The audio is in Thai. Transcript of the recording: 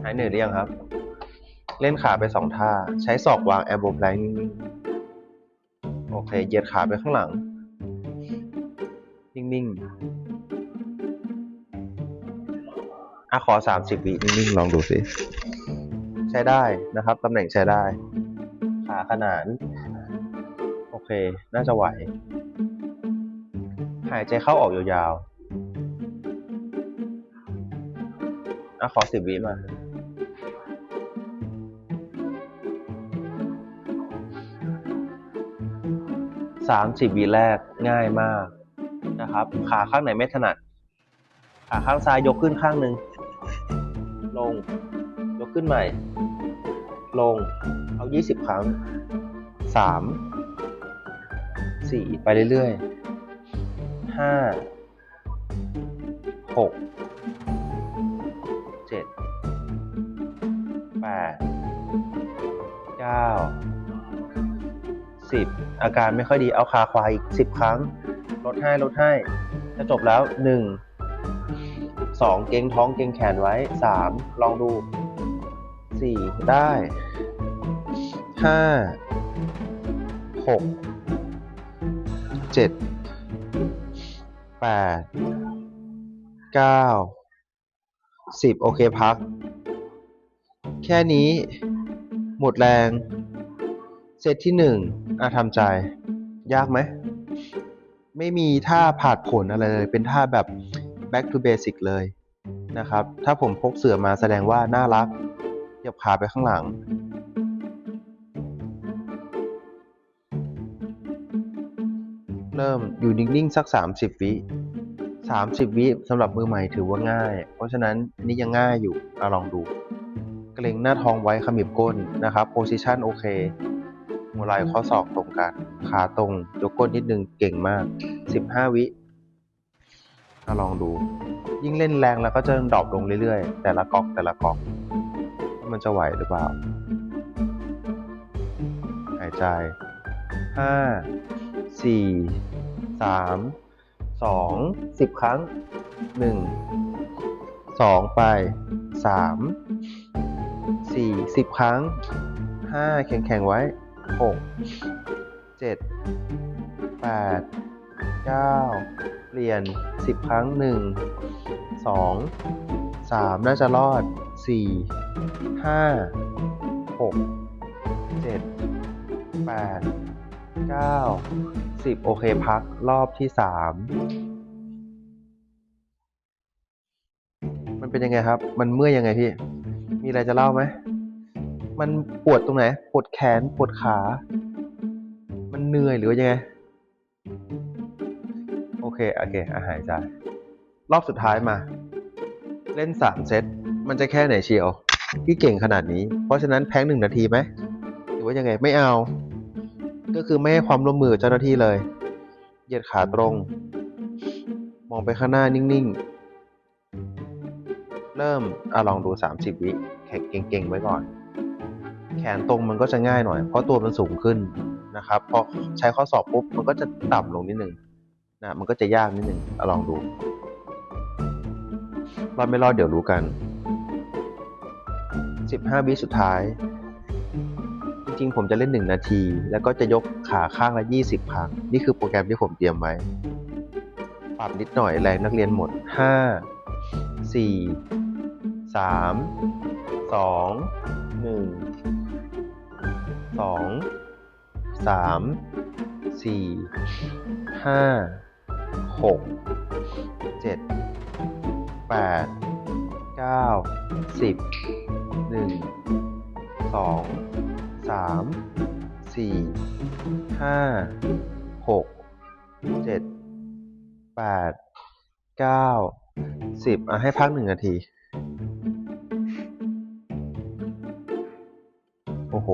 หายเหนื่อยหรือยังครับ เล่นขาไปสองท่า ใช้ศอกวางแอลโบว์แพลงนิ่งๆ โอเค เหยียดขาไปข้างหลัง นิ่งๆอะขอสามสิบวินิ่งๆ ลองดูสิ ใช้ได้นะครับ ตำแหน่งใช้ได้ ขาขนาน โอเค น่าจะไหว หายใจเข้าออกยาวๆอะขอสิบวิมา สามสิบวิแรกง่ายมากนะครับ ขาข้างไหนไม่ถนัด ขาข้างซ้ายยกขึ้นข้างหนึ่งลง ยกขึ้นใหม่ ลง เอายี่สิบครั้งสามสี่ไปเรื่อยๆห้าหกเจ็ดแปดเก้าสิบอาการไม่ค่อยดีเอาขาขวาอีกสิบครั้ง ลดให้ลดให้จะจบแล้วหนึ่งสองเกรงท้องเกรงแขนไว้สามลองดูสี่ได้ห้าหกเจ็ดแปดเก้าสิบโอเคพัก แค่นี้ หมดแรง เซตที่หนึ่ง อาทำใจ ยากไหม ไม่มีท่าผาดผลอะไรเลย เป็นท่าแบบ back to basic เลยนะครับ ถ้าผมพกเสือมาแสดงว่าน่ารักเหยียบขาไปข้างหลัง เริ่มอยู่นิ่งๆ สัก 30 วิ 30 วิสำหรับมือใหม่ถือว่าง่าย เพราะฉะนั้นอันนี้ยังง่ายอยู่อลองดู เกรงหน้าท้องไว้ขมิบก้นนะครับโพซิชันโอเค หัวไหล่ข้อศอกตรงกัน ขาตรง ยกก้นนิดนึงเก่งมาก 15 วิอะลองดู ยิ่งเล่นแรงแล้วก็จะดรอปลงเรื่อยๆ แต่ละกอกแต่ละกอกมันจะไหวหรือเปล่า หายใจ ห้า สี่ สาม สอง สิบครั้ง หนึ่ง สองไป สาม สี่สิบครั้ง ห้าแข็งๆไว้ หกเจ็ดแปดเก้าเปลี่ยนสิบครั้งหนึ่งสองสามน่าจะรอดสี่ห้าหกเจ็ดแปดเก้าสิบโอเคพักรอบที่สามมันเป็นยังไงครับ มันเมื่อยยังไงพี่ มีอะไรจะเล่าไหม มันปวดตรงไหน ปวดแขน ปวดขา มันเหนื่อยหรือว่ายังไง โอเค โอเค อาหายใจ รอบสุดท้ายมา เล่นสามเซต มันจะแค่ไหนเชียวพี่เก่งขนาดนี้ เพราะฉะนั้นแพ้งหนึ่งนาทีไหม หรือว่ายังไง ไม่เอา ก็คือไม่ให้ความร่วมมือเจ้าหน้าที่เลย เหยียดขาตรง มองไปข้างหน้านิ่งๆ เริ่มอะลองดู 30 วิแข็งเก่งๆ ไว้ก่อน แขนตรงมันก็จะง่ายหน่อย เพราะตัวมันสูงขึ้นนะครับพอใช้ข้อศอกปุ๊บมันก็จะต่ำลงนิดนึงนะมันก็จะยากนิดนึงอลองดูรอดไม่รอดเดี๋ยวรู้กัน 15 วิสุดท้าย จริงๆ ผมจะเล่น 1 นาที แล้วก็จะยกขาข้างละ 20 ครั้ง นี่คือโปรแกรมที่ผมเตรียมไว้ ปรับนิดหน่อยแรงนักเรียนหมด 5 4 3 2 1 2 3 4 5 6 7 8 9 10 1 2สามสี่ห้าหกเจ็ดแปดเก้าสิบอะให้พักหนึ่งนาที โอ้โห